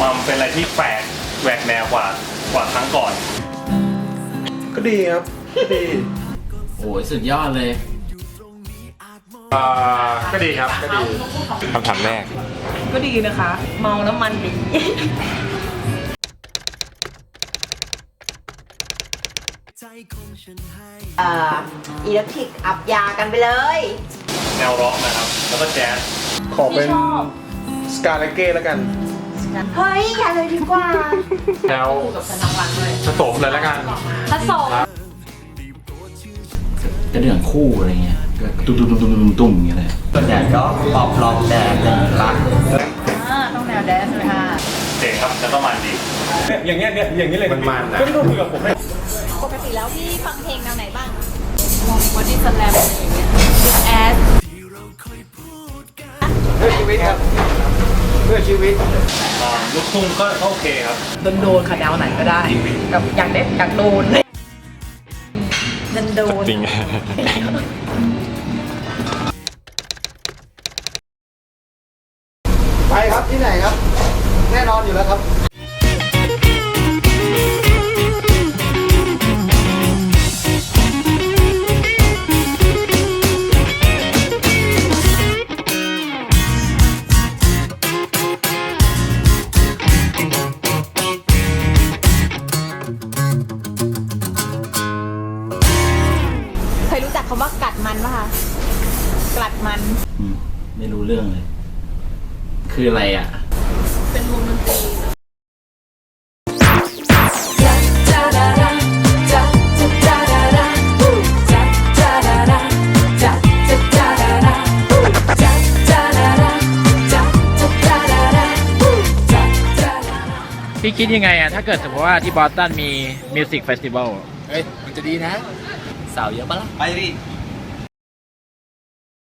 มันเป็นอะไรที่แปลกแหวกแนวกว่ากว่าครั้งก่อน ก็ดีครับก็ดีโอ้ยสุดยอดเลย อ่าก็ดีครับก็ดีคำถามแรก ก็ดีนะคะ เมาน้ำมันดี เอ่ออิเล็กทริกอับยากันไปเลย แนวร็อกนะครับ แล้วก็แจ๊สขอเป็นสกาเลเก้แล้วกัน เฮ้ย อย่าเลยดีกว่าแนวผสมเลยแล้วกันผสมกระเดื่องคู่อะไรเงี้ยก็ตุ้มตุ้มตุ้มตุ้มตุ้มตุ้มอย่างเงี้ยเลยส่วนใหญ่ก็ปอบลองแดงเลยรักต้องแนวแดนซ์เลยค่ะเจ๋งครับแล้วก็มันดีอย่างเงี้ยเนี่ยอย่างนี้เลยมันมันนะปกติแล้วพี่ฟังเพลงแนวไหนบ้างวันนี้สแลมอะไรอย่างเงี้ยแอสเพื่อชีวิตครับ เพื่อชีวิตอ่าลูกทุ่งก็โอเคครับ โดนโดนๆค่ะแนวไหนก็ได้กับอยากเด็ดอยากโดนโดนโดนจริง ไปครับที่ไหนครับ แน่นอนอยู่แล้วครับ คยรู้จักคำว่ากัดมันปะคะกัดมัน อืมไม่รู้เรื่องเลย คืออะไรอะ เป็นวงดนตรีพี่คิดยังไงอะถ้าเกิดสมมติว่าที่บอสตันมีมิวสิกเฟสติวัลเฮ้ย มันจะดีนะ สาวเ